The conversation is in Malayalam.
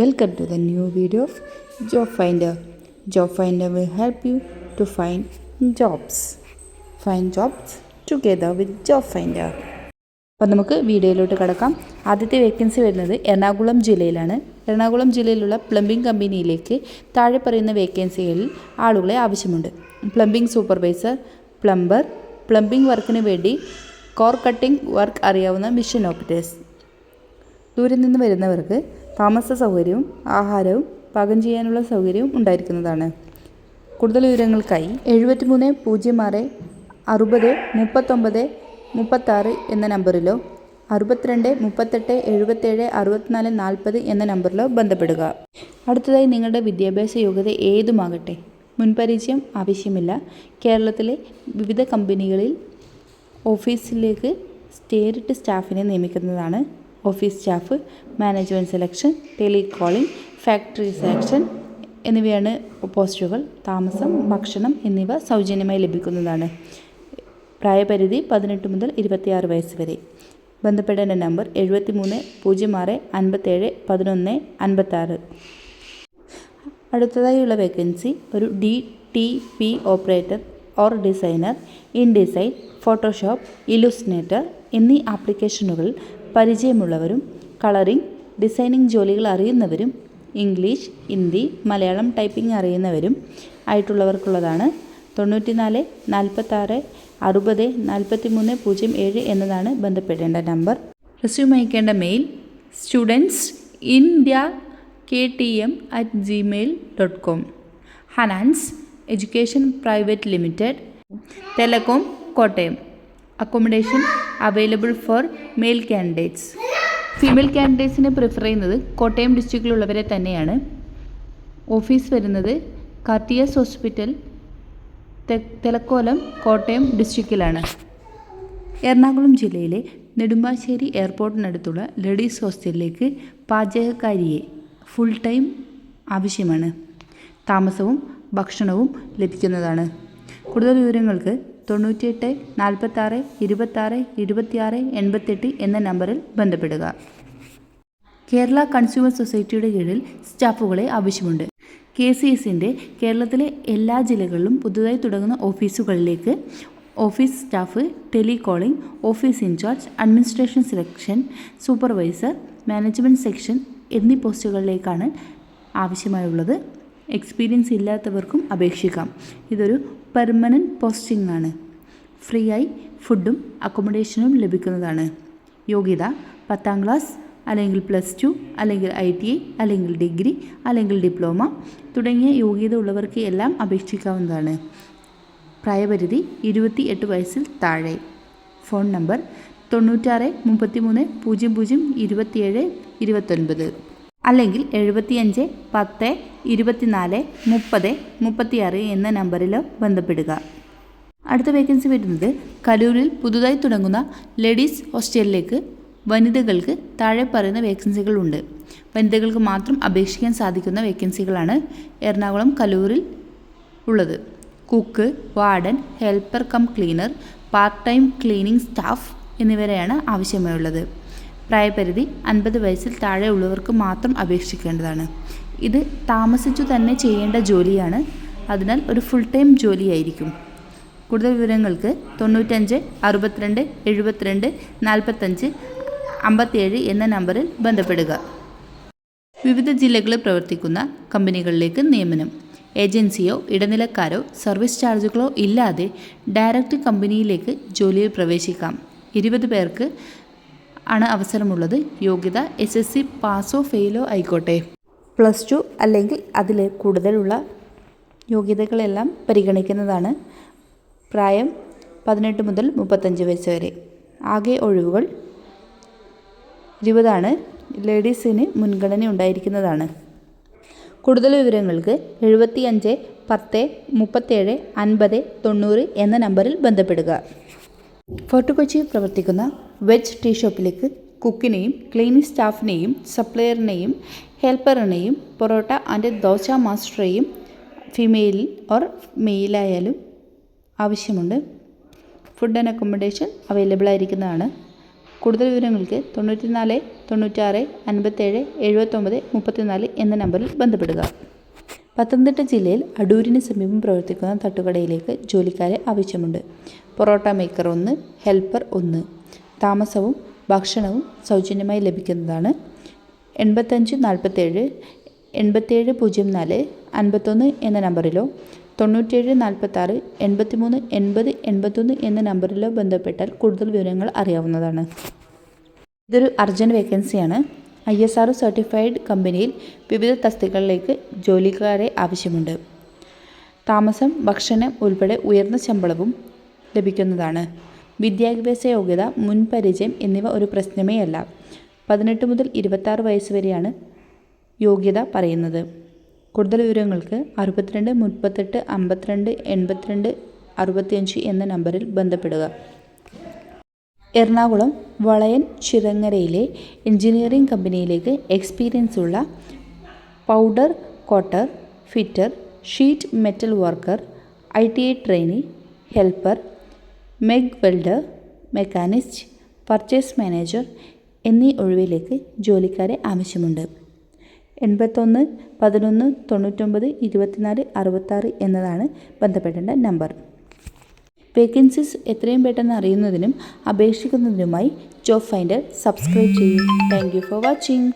Welcome to the new video of job finder job finder will help you to find jobs Find jobs together with job finder അപ്പോൾ നമുക്ക് വീഡിയോയിലോട്ട് കിടക്കാം. ആദ്യത്തെ വേക്കൻസി വരുന്നത് എറണാകുളം ജില്ലയിലാണ്. എറണാകുളം ജില്ലയിലുള്ള പ്ലംബിംഗ് കമ്പനിയിലേക്ക് താഴെ പറയുന്ന വേക്കൻസികളിൽ ആളുകളെ ആവശ്യമുണ്ട്. പ്ലംബിംഗ് സൂപ്പർവൈസർ പ്ലംബർ പ്ലംബിംഗ് വർക്കിന് വേണ്ടി കോർ കട്ടിംഗ് വർക്ക് അറിയാവുന്ന മിഷൻ ഓപ്പറേറ്റേഴ്സ് ദൂരെ നിന്ന് വരുന്നവർക്ക് താമസ സൗകര്യവും ആഹാരവും പാകം ചെയ്യാനുള്ള സൗകര്യവും ഉണ്ടായിരിക്കുന്നതാണ്. കൂടുതൽ വിവരങ്ങൾക്കായി എഴുപത്തി മൂന്ന് പൂജ്യം ആറ് അറുപത് മുപ്പത്തൊമ്പത് മുപ്പത്താറ് എന്ന നമ്പറിലോ അറുപത്തിരണ്ട് മുപ്പത്തെട്ട് എഴുപത്തേഴ് അറുപത്തിനാല് നാൽപ്പത് എന്ന നമ്പറിലോ ബന്ധപ്പെടുക. അടുത്തതായി നിങ്ങളുടെ വിദ്യാഭ്യാസ യോഗ്യത ഏതുമാകട്ടെ? മുൻപരിചയം ആവശ്യമില്ല. കേരളത്തിലെ വിവിധ കമ്പനികളിൽ ഓഫീസിലേക്ക് സ്റ്റേറിട്ട് സ്റ്റാഫിനെ നിയമിക്കുന്നതാണ്. Office staff management selection telecalling factory selection എന്നിവയാണ് പോസ്റ്റുകൾ. താമസം ഭക്ഷണം എന്നിവ സൗജന്യമായി ലഭിക്കുന്നതാണ്. പ്രായപരിധി പതിനെട്ട് മുതൽ ഇരുപത്തിയാറ് വയസ്സ് വരെ. ബന്ധപ്പെടേണ്ട നമ്പർ എഴുപത്തി മൂന്ന് പൂജ്യം ആറ് അൻപത്തേഴ് പതിനൊന്ന് അൻപത്താറ് അടുത്തതായുള്ള വേക്കൻസി ഒരു D T P operator or designer in design Photoshop illustrator എന്നീ ആപ്ലിക്കേഷനുകൾ പരിചയമുള്ളവരും കളറിംഗ് ഡിസൈനിങ് ജോലികൾ അറിയുന്നവരും ഇംഗ്ലീഷ് ഹിന്ദി മലയാളം ടൈപ്പിംഗ് അറിയുന്നവരും ആയിട്ടുള്ളവർക്കുള്ളതാണ്. തൊണ്ണൂറ്റിനാല് നാൽപ്പത്താറ് അറുപത് നാൽപ്പത്തി മൂന്ന് പൂജ്യം ഏഴ് എന്നതാണ് ബന്ധപ്പെടേണ്ട നമ്പർ. റെസ്യൂം അയക്കേണ്ട mail students India K T M at Gmail dot com Hanans education private limited telecom Kottayam accommodation available for male candidates female കാൻഡിഡേറ്റ്സിനെ prefer ചെയ്യുന്നത് കോട്ടയം ഡിസ്ട്രിക്റ്റിലുള്ളവരെ തന്നെയാണ്. ഓഫീസ് വരുന്നത് കാർട്ടിയസ് ഹോസ്പിറ്റൽ തെലക്കോലം കോട്ടയം ഡിസ്ട്രിക്റ്റിലാണ് എറണാകുളം ജില്ലയിലെ നെടുമ്പാശ്ശേരി എയർപോർട്ടിനടുത്തുള്ള ലേഡീസ് ഹോസ്റ്റലിലേക്ക് പാചകക്കാരിയെ ഫുൾ ടൈം ആവശ്യമാണ്. താമസവും ഭക്ഷണവും ലഭിക്കുന്നതാണ്. കൂടുതൽ വിവരങ്ങൾക്ക് തൊണ്ണൂറ്റിയെട്ട് നാൽപ്പത്താറ് ഇരുപത്താറ് ഇരുപത്തിയാറ് എൺപത്തെട്ട് എന്ന നമ്പറിൽ ബന്ധപ്പെടുക. കേരള കൺസ്യൂമർ സൊസൈറ്റിയുടെ കീഴിൽ സ്റ്റാഫുകളെ ആവശ്യമുണ്ട്. കെ സി എസിന്റെ കേരളത്തിലെ എല്ലാ ജില്ലകളിലും പുതുതായി തുടങ്ങുന്ന ഓഫീസുകളിലേക്ക് office staff telecalling office in charge administration selection supervisor management section എന്നീ പോസ്റ്റുകളിലേക്കാണ് ആവശ്യമായുള്ളത്. എക്സ്പീരിയൻസ് ഇല്ലാത്തവർക്കും അപേക്ഷിക്കാം. ഇതൊരു പെർമനന്റ് പോസ്റ്റിംഗ് ആണ്. ഫ്രീ ആയി ഫുഡും അക്കോമഡേഷനും ലഭിക്കുന്നതാണ്. യോഗ്യത പത്താം ക്ലാസ് അല്ലെങ്കിൽ പ്ലസ് ടു അല്ലെങ്കിൽ ഐ ടി ഐ അല്ലെങ്കിൽ ഡിഗ്രി അല്ലെങ്കിൽ ഡിപ്ലോമ തുടങ്ങിയ യോഗ്യത ഉള്ളവർക്ക് എല്ലാം അപേക്ഷിക്കാവുന്നതാണ്. പ്രായപരിധി ഇരുപത്തി എട്ട് വയസ്സിൽ താഴെ. ഫോൺ നമ്പർ തൊണ്ണൂറ്റാറ് മുപ്പത്തി മൂന്ന് പൂജ്യം പൂജ്യം ഇരുപത്തിയേഴ് ഇരുപത്തൊൻപത്. അല്ലെങ്കിൽ എഴുപത്തിയഞ്ച് പത്ത് ഇരുപത്തിനാല് മുപ്പത് മുപ്പത്തിയാറ് എന്ന നമ്പറിലോ ബന്ധപ്പെടുക. അടുത്ത വേക്കൻസി വരുന്നത് കലൂരിൽ പുതുതായി തുടങ്ങുന്ന ലേഡീസ് ഹോസ്റ്റലിലേക്ക് വനിതകൾക്ക് താഴെ പറയുന്ന വേക്കൻസികളുണ്ട്. വനിതകൾക്ക് മാത്രം അപേക്ഷിക്കാൻ സാധിക്കുന്ന വേക്കൻസികളാണ് എറണാകുളം കലൂരിൽ ഉള്ളത്. Cook warden helper cum cleaner part time cleaning staff എന്നിവരെയാണ് ആവശ്യമായുള്ളത്. പ്രായപരിധി അൻപത് വയസ്സിൽ താഴെ ഉള്ളവർക്ക് മാത്രം അപേക്ഷിക്കേണ്ടതാണ്. ഇത് താമസിച്ചു തന്നെ ചെയ്യേണ്ട ജോലിയാണ്. അതിനാൽ ഒരു ഫുൾ ടൈം ജോലിയായിരിക്കും. കൂടുതൽ വിവരങ്ങൾക്ക് തൊണ്ണൂറ്റഞ്ച് അറുപത്തിരണ്ട് എഴുപത്തിരണ്ട് നാൽപ്പത്തഞ്ച് അമ്പത്തിയേഴ് എന്ന നമ്പറിൽ ബന്ധപ്പെടുക. വിവിധ ജില്ലകളിൽ പ്രവർത്തിക്കുന്ന കമ്പനികളിലേക്ക് നിയമനം. ഏജൻസിയോ ഇടനിലക്കാരോ സർവീസ് ചാർജുകളോ ഇല്ലാതെ ഡയറക്റ്റ് കമ്പനിയിലേക്ക് ജോലിയിൽ പ്രവേശിക്കാം. ഇരുപത് പേർക്ക് ആണ് അവസരമുള്ളത്. യോഗ്യത എസ് എസ് സി പാസോ ഫെയിലോ ആയിക്കോട്ടെ. പ്ലസ് ടു അല്ലെങ്കിൽ അതിൽ കൂടുതലുള്ള യോഗ്യതകളെല്ലാം പരിഗണിക്കുന്നതാണ്. പ്രായം പതിനെട്ട് മുതൽ മുപ്പത്തഞ്ച് വയസ്സ് വരെ. ആകെ ഒഴിവുകൾ ഇരുപതാണ്. ലേഡീസിന് മുൻഗണന ഉണ്ടായിരിക്കുന്നതാണ്. കൂടുതൽ വിവരങ്ങൾക്ക് എഴുപത്തി അഞ്ച് പത്ത് മുപ്പത്തേഴ് അൻപത് തൊണ്ണൂറ് എന്ന നമ്പറിൽ ബന്ധപ്പെടുക. ഫോർട്ട് കൊച്ചിയിൽ പ്രവർത്തിക്കുന്ന വെജ് ടീ ഷോപ്പിലേക്ക് കുക്കിനെയും ക്ലീനിങ് സ്റ്റാഫിനെയും സപ്ലയറിനെയും ഹെൽപ്പറിനെയും പൊറോട്ട ആൻഡ് ദോശ മാസ്റ്ററെയും ഫീമെയിൽ ഓർ മെയിലായാലും ആവശ്യമുണ്ട്. ഫുഡ് ആൻഡ് അക്കോമഡേഷൻ അവൈലബിൾ ആയിരിക്കുന്നതാണ്. കൂടുതൽ വിവരങ്ങൾക്ക് തൊണ്ണൂറ്റി നാല് തൊണ്ണൂറ്റാറ് അൻപത്തേഴ് എഴുപത്തൊമ്പത് മുപ്പത്തിനാല് എന്ന നമ്പറിൽ ബന്ധപ്പെടുക. പത്തനംതിട്ട ജില്ലയിൽ അടൂരിന് സമീപം പ്രവർത്തിക്കുന്ന തട്ടുകടയിലേക്ക് ജോലിക്കാരെ ആവശ്യമുണ്ട്. പൊറോട്ട മേക്കർ ഒന്ന് ഹെൽപ്പർ ഒന്ന്. താമസവും ഭക്ഷണവും സൗജന്യമായി ലഭിക്കുന്നതാണ്. എൺപത്തഞ്ച് നാൽപ്പത്തേഴ് എൺപത്തേഴ് പൂജ്യം നാല് അൻപത്തൊന്ന് എന്ന നമ്പറിലോ തൊണ്ണൂറ്റേഴ് നാൽപ്പത്താറ് എൺപത്തിമൂന്ന് എൺപത് എൺപത്തൊന്ന് എന്ന നമ്പറിലോ ബന്ധപ്പെട്ടാൽ കൂടുതൽ വിവരങ്ങൾ അറിയാവുന്നതാണ്. ഇതൊരു അർജന്റ് വേക്കൻസിയാണ് ഐ എസ് ആർ സർട്ടിഫൈഡ് കമ്പനിയിൽ വിവിധ തസ്തികളിലേക്ക് ജോലിക്കാരെ ആവശ്യമുണ്ട്. താമസം ഭക്ഷണം ഉൾപ്പെടെ ഉയർന്ന ശമ്പളവും ലഭിക്കുന്നതാണ്. വിദ്യാഭ്യാസ യോഗ്യത മുൻപരിചയം എന്നിവ ഒരു പ്രശ്നമേ അല്ല. പതിനെട്ട് മുതൽ ഇരുപത്താറ് വയസ്സ് വരെയാണ് യോഗ്യത പറയുന്നത്. കൂടുതൽ വിവരങ്ങൾക്ക് അറുപത്തിരണ്ട് മുപ്പത്തെട്ട് അമ്പത്തിരണ്ട് എൺപത്തിരണ്ട് അറുപത്തിയഞ്ച് എന്ന നമ്പറിൽ ബന്ധപ്പെടുക. എറണാകുളം വളയൻ ചിറങ്ങരയിലെ എഞ്ചിനീയറിംഗ് കമ്പനിയിലേക്ക് എക്സ്പീരിയൻസ് ഉള്ള powder coater fitter sheet metal worker I T I trainee helper MIG welder machinist purchase manager എന്നീ ഒഴിവിലേക്ക് ജോലിക്കാരെ ആവശ്യമുണ്ട്. എൺപത്തൊന്ന് പതിനൊന്ന് തൊണ്ണൂറ്റൊമ്പത് ഇരുപത്തിനാല് അറുപത്താറ് എന്നതാണ് ബന്ധപ്പെടേണ്ട നമ്പർ. വേക്കൻസീസ് എത്രയും പെട്ടെന്ന് അറിയുന്നതിനും അപേക്ഷിക്കുന്നതിനുമായി ജോബ് ഫൈൻഡർ സബ്സ്ക്രൈബ് ചെയ്യും. Thank for watching